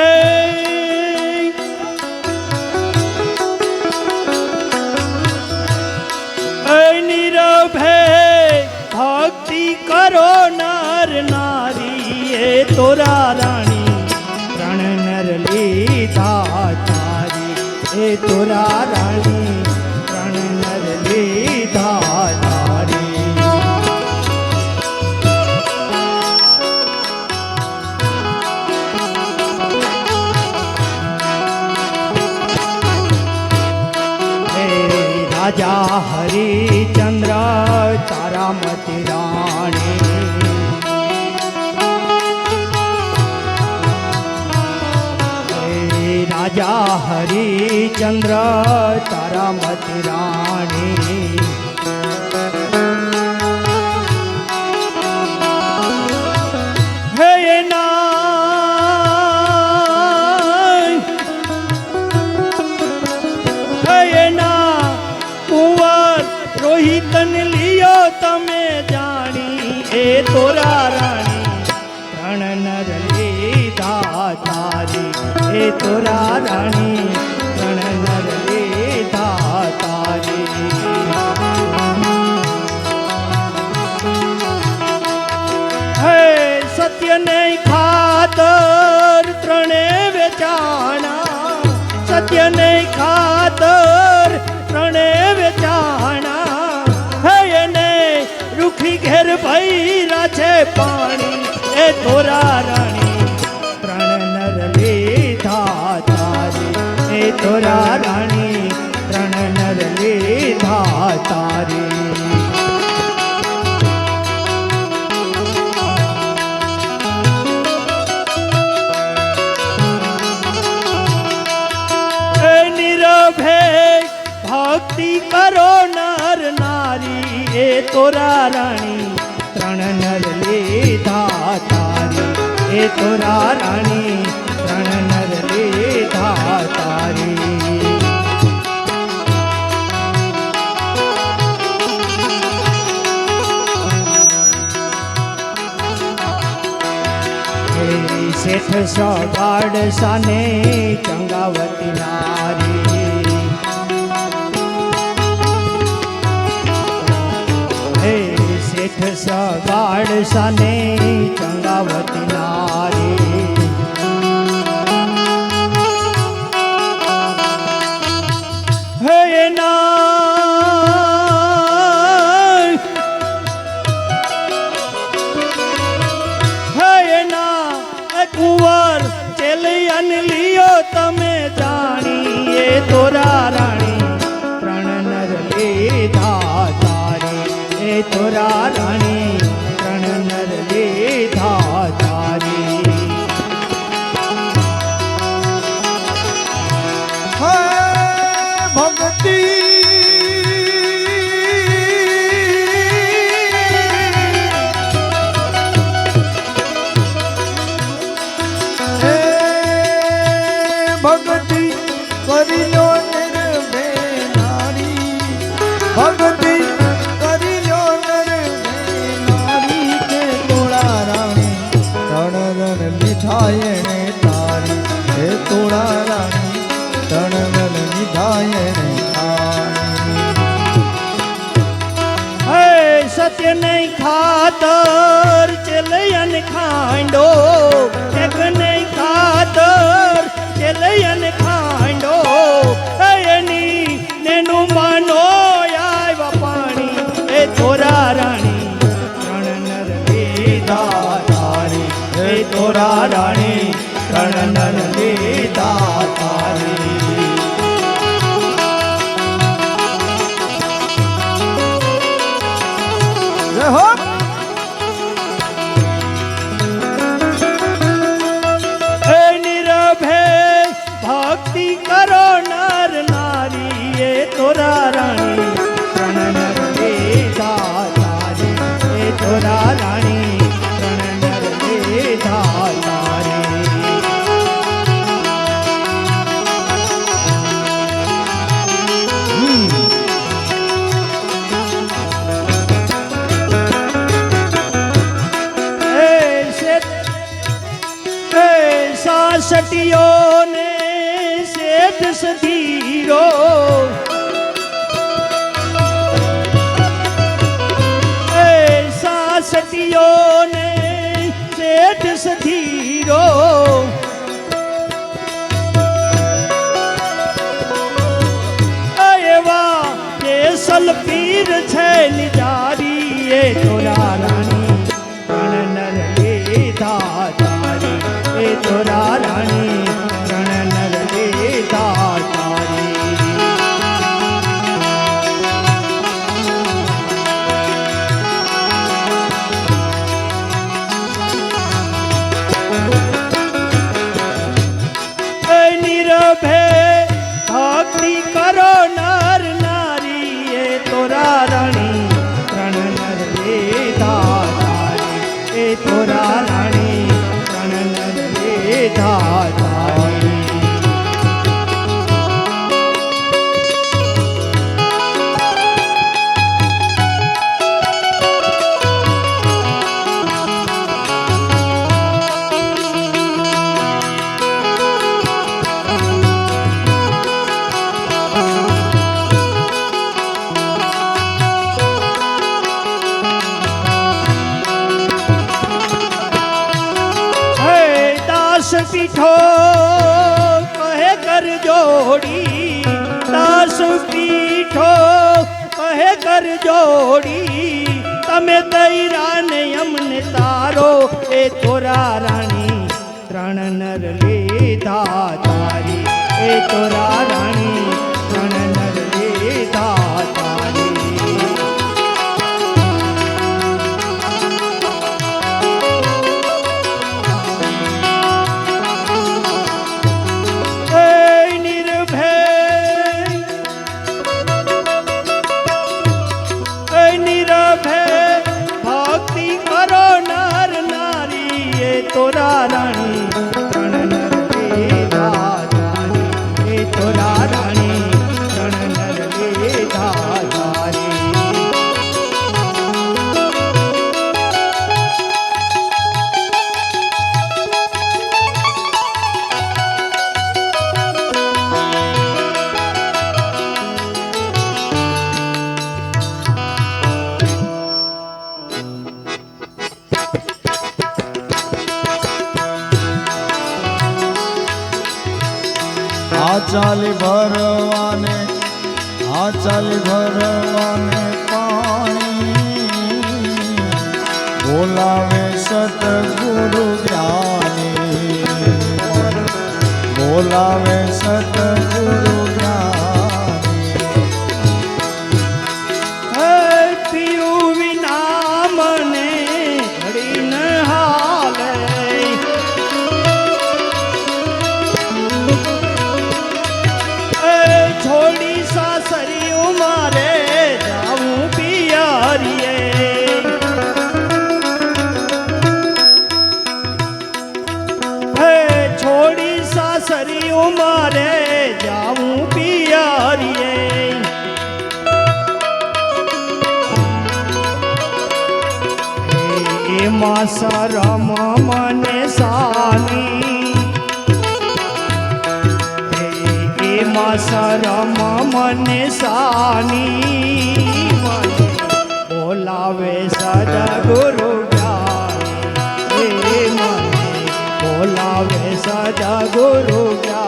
હે. નીરભે ભક્તિ કરો નાર નારી, એ તોરા રાણી રણ નર લીધા તારી એ તોરા રાણી. चंद्र तारा मती रानी। तोरा रानी प्रण नर ले दादा रे तोरा रानी તોરા રાણી પ્રાણ નર લીધા તારે એ તોરા તોરા રાણી પ્રણ નર લીધા તારી શેઠ સભાડ સાને ચંગાવતી નારી. હે શેઠ સભાડ સાને ચંગાવતી parei રાણી રણ સટિયો ને શેઠ સધીરો તમે દૈરા ને અમને તારો. એ તોરા રાણી ત્રણ નર લીધા તારી. એ તોરા રાણી ત્રણ નર લીધા તારી. છોડી સાસરી ઉમારે જાવું પિયરીએ. હે છોડી સાસરી ઉમારે જાવું પિયરીએ. માં શરમ મને શરમ મને સાની બોલાવે સદગુરુ બોલાવે સદગુરુ જ્ઞાન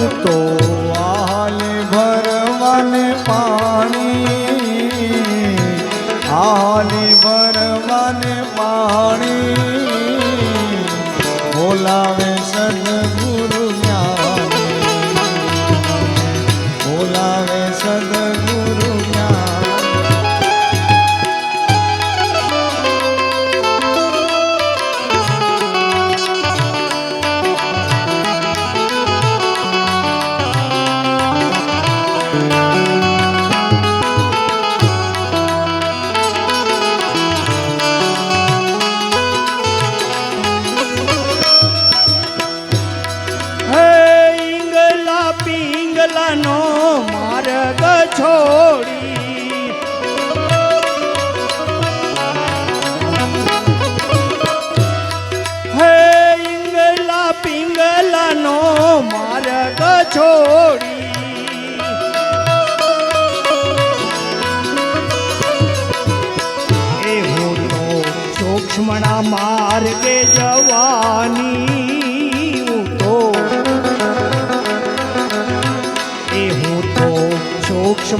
સદગુરુ જ્ઞાની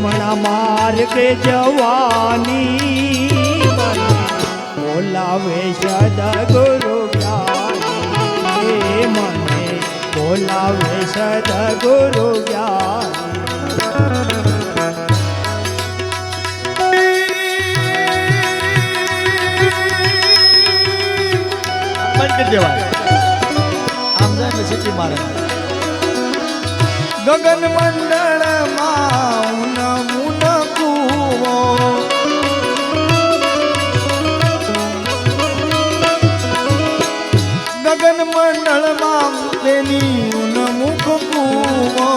સૂક્ષ્મણા માર્ગે જવાની. બોલાવે સદગુરુ જ્ઞાની. મને બોલાવે સદગુરુ જ્ઞાની. કરી દેવાય. આમ જાય ને સીટી મારે. ગગન મંડળમાં ઉન મુન કૂવો ગગન મંડળમાં તેની ઉન મુખ કૂવો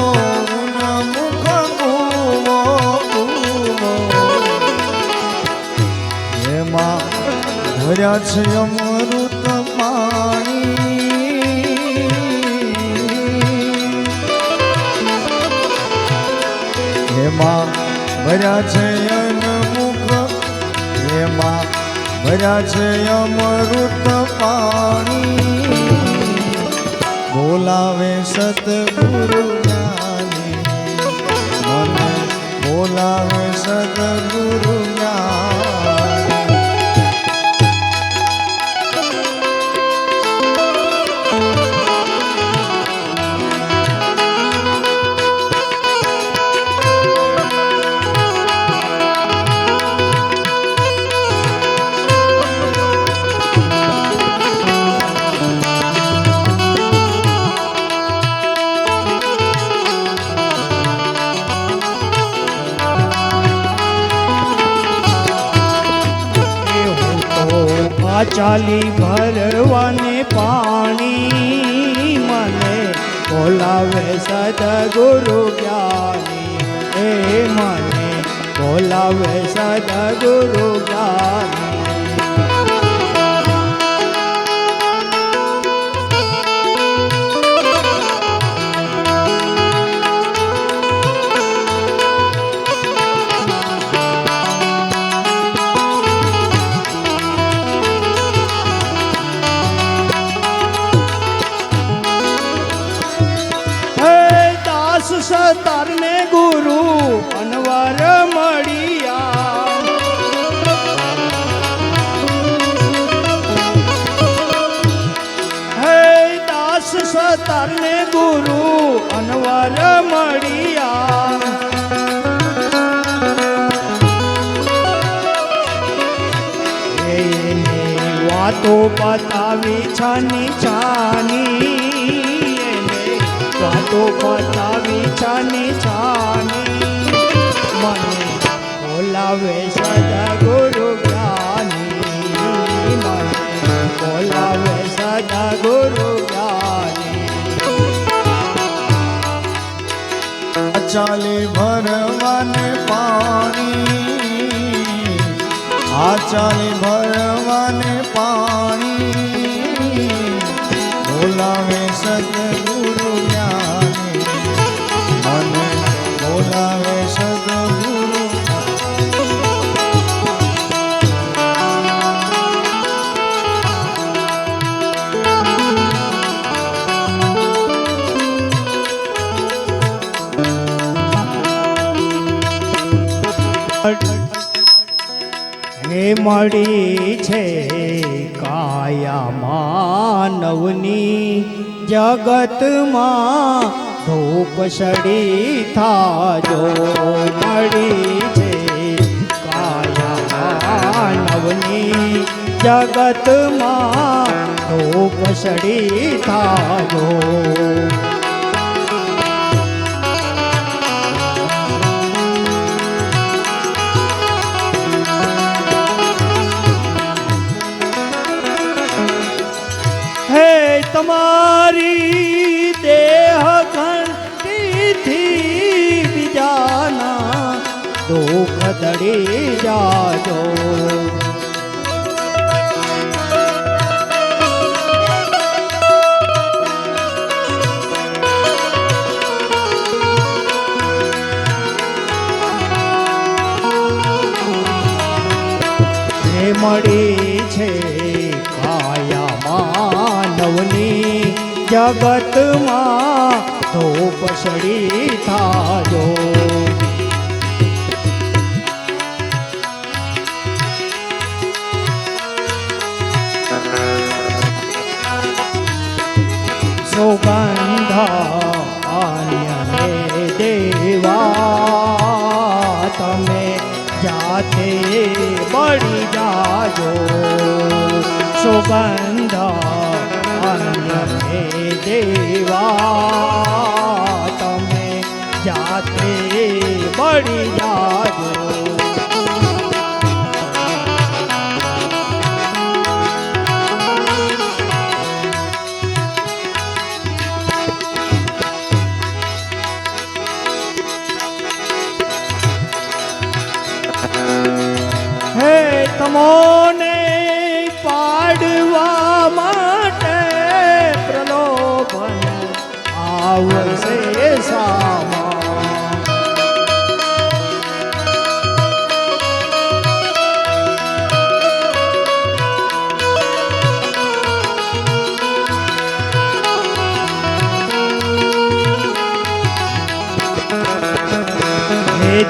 ઉન મુખ કૂવો એમાં ભર્યા છે અમૃત પાણી એમાં ભર્યા છે અનમુખ એમાં ભર્યા છે અમૃત પાણી. બોલાવે સતગુરુ જ્ઞાની. મને બોલાવે સદગુરુ જ્ઞાની. પાચાલી ભરવાને પાણી મને બોલાવે સદગુરુ જ્ઞાની. એ મને બોલાવે સદગુરુ જ્ઞાની. દાસ સતારને ગુરુ અનવર મળિયા. વાતો બતાવી છાની છાની. વાતો બતાવી છાની છાની. મને બોલાવે સદા ગુરુ જ્ઞાની. મને બોલાવે સદા ગુરુ જ્ઞાની. ચાલી ભરવાને પાણી. આ ચાલી ભરવાને પાણી મળી છે કાયા માનવની જગતમાં ધૂપ સડી થાજો મળી છે કાયા માનવની જગતમાં ધૂપ સડી થાજો તમારી દેહ ઘંટીથી બીજાના દુઃખ દડી જાજો. મળી જગતમાં ધૂપ સડી થાજો. સુગંધ દેવા તમે જાતે બળી જાજો. સુગંધ દેવા.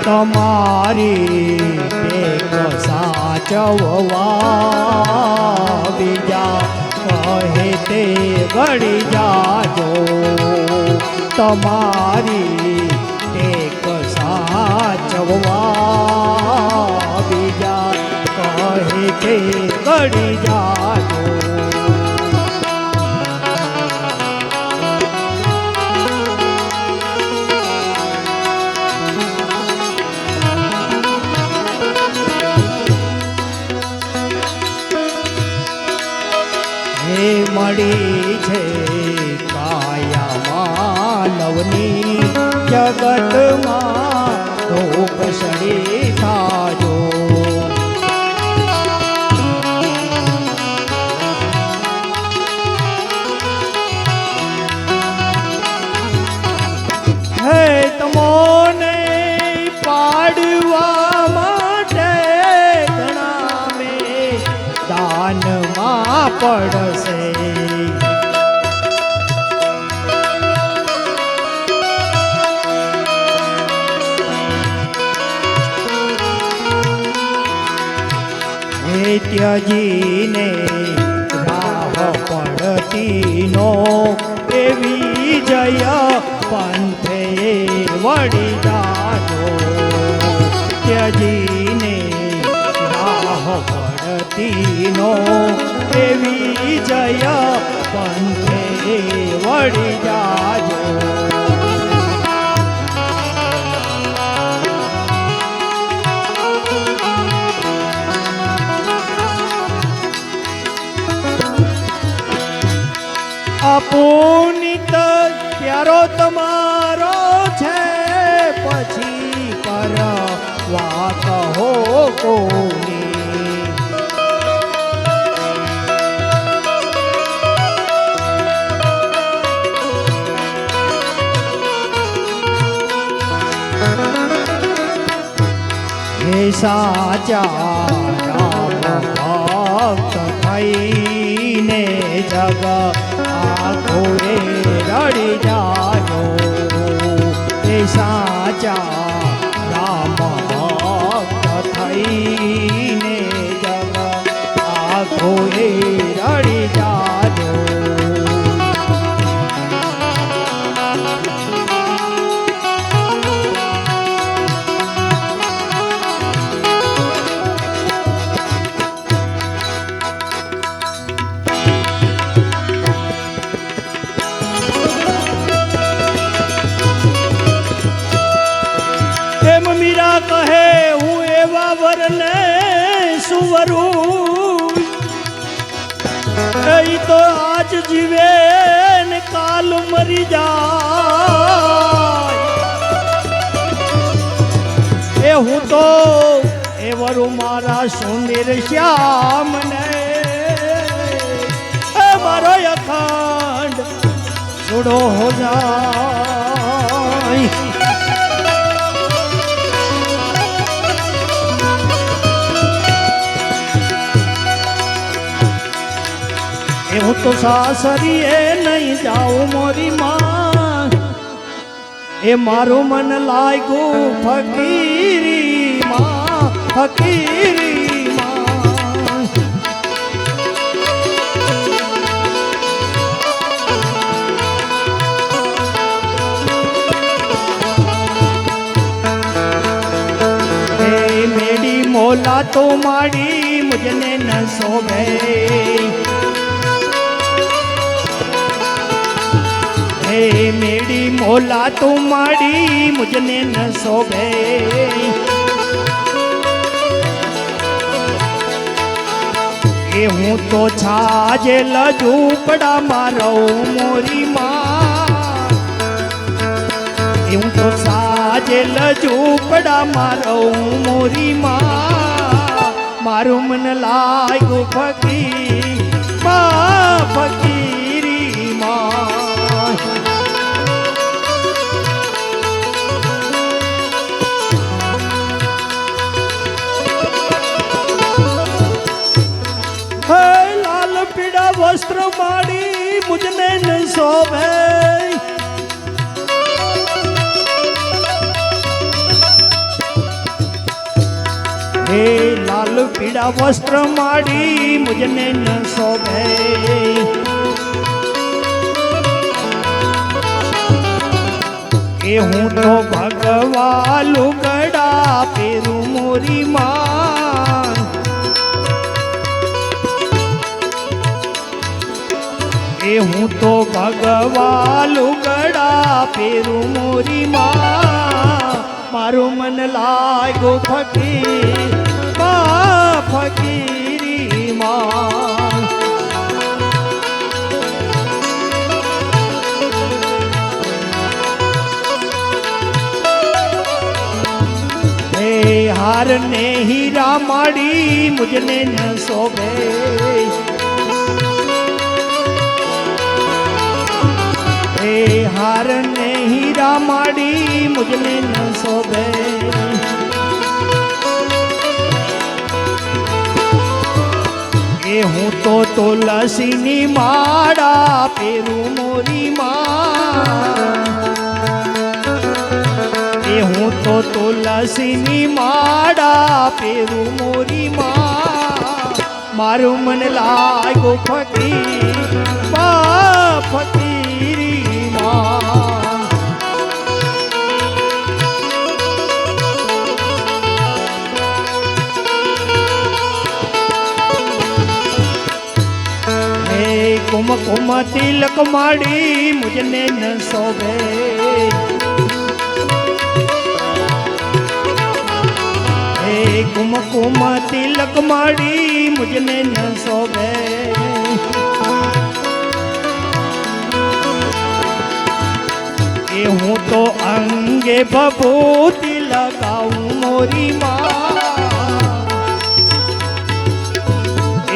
તમારી ટેક સાચવવા બીજા કહે તે ગળી જાજો તમારી ટેક સાચવવા બીજા કહે તે ગળી જાજો હે મળી છે કાયા માનવની જગતમાં. હે ત્યજીને રાહ પડતી નો એવી જય પંથે વળી જાજો. ત્યજીને રાહ પડતીનો એવી જય પંથે વળી જાજો. અપુનિત પ્યારો તમારો છે? પછી પર વાત હો કોની? સાચા ભક્ત થઈને જગ ઠોરે રડી જાજો. એ સાચા રામ થઈને જગ આ રડી જા એ તો આજ જીવે ને કાલ મરી જાય. એ હું તો એ વરું મારા સુંદર શ્યામ ને એ મારો અખંડ છોડો હો જાય. હું તો સાસરીએ નહીં જાઉં મોરી માં. એ મારું મન લાગ્યું ફકીરી માં ફકીરી માં હે મેડી મોલા તો માડી મુજને ન શોભે. હે મેડી મોલા, તું માડી મુજને ન શોભે. એ હું તો છાજે લજુપડા મારો મોરી માં. હું તો સાજે લજુપડા મારો મોરી માં. મારું મન લાગ્યું ફકી મા ફકીરી શોભે હે લાલ પીડા વસ્ત્ર માડી મુજને ન શોભે. એ હું તો ભગવા કડા પેરું મોરી માં. હું તો ભગવા લુગડા પેરું મોરી માં. મારું મન લાગ્યું ફકી ફકીરી માં. હાર ને હીરા માડી મુજને ન શોભે. હાર ને હીરા માડી મુજને ન શોભે એ હું તો તુલસીની માળા પેરું મોરી માં એ હું તો તુલસીની માળા પેરું મોરી માં મારું મન લાગ્યું ફકીરમાં તિલક માડી મુજને ન શોભે. હે કુમ કુમ તિલક માડી મુજને ન શોભે. એ હું તો અંગે ભભૂતિ લગાવું મોરી માં.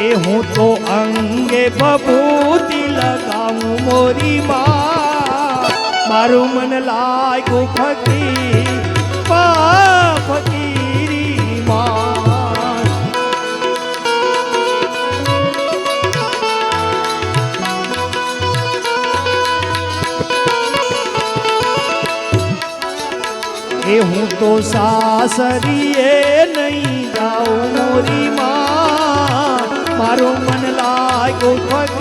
એ હું તો અંગે ભભૂતિ લગાવું મોરી માં મારું મન લાગ્યું ફકી ફકીરી માં. એ હું તો સાસરીએ નહીં જાઉં મોરી મારું મન લાગ્યું હે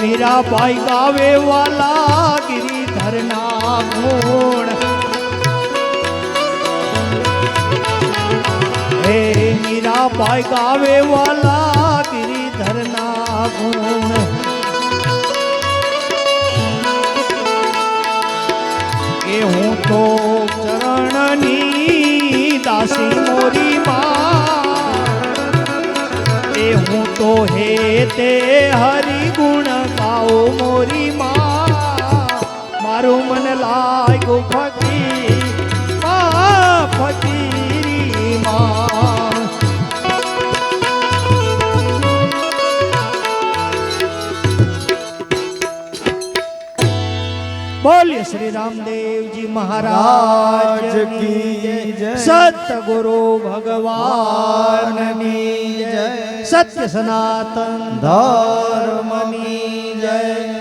મીરાબાઈ ગાવે વાલા ગિરિધરના ગુણ હે મીરાબાઈ ગાવે વાલા શ્રી રામદેવજી મહારાજ કી જય. સતગુરુ ભગવાનની જય. સત્ય સનાતન ધર્મની જય.